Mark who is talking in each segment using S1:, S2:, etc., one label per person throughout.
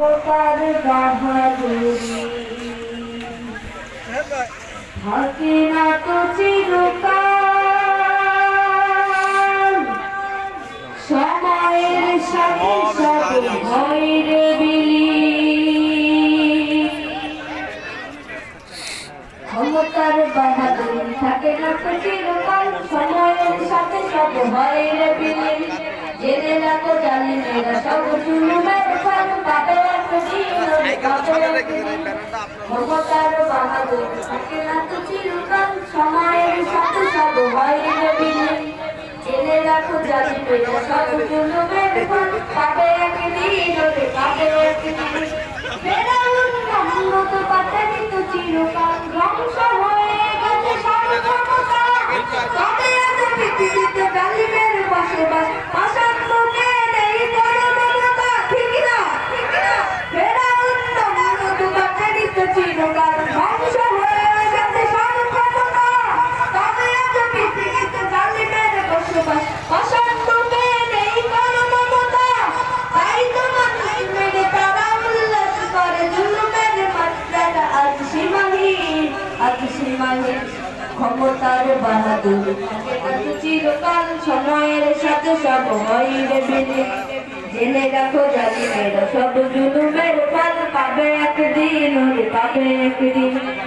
S1: ক্ষমতার বাহাদুরি থাকে না তো চিরকাল সময়ের সাথে সব হয় রে বিলীন। ক্ষমতার বাহাদুর থাকে না তো চিরকাল সময়ের সাথে সব হয় রে বিলীন। জেনে রাখো জানি মেয়েরা সব জুলুমের চিরকাল ধ্বংস হয়ে গেছে ক্ষমতার বাহাদুর চিরকাল সময়ের সাথে সব হয় রে জেনে রাখো জানি মেয়েরা সব ওরে পাবে একদিন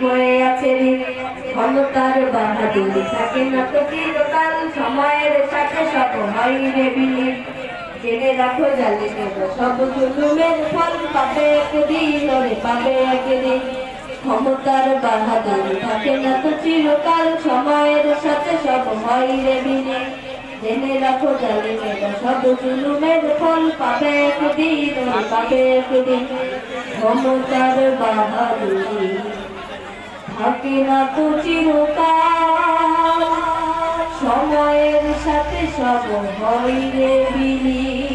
S1: হয়ে আছে ক্ষমতার বাহাদুর থাকে না তো চিরকাল সময়ের সাথে সব হয় রে বিলীন। জেনে রাখো জানি সব জুলুমের ফল পাবে একদিন ওরে পাবে একদিন। ক্ষমতার বাহাদুর থাকে না তো চিরকাল, সময়ের সাথে সব হয় রে বিলীন। জেনে রাখো জানি সব জুলুমের ফল পাবে একদিন ওরে পাবে একদিন। ক্ষমতার বাহাদুরি থাকে না তো চিরকাল সময়ের সাথে সব হয় রে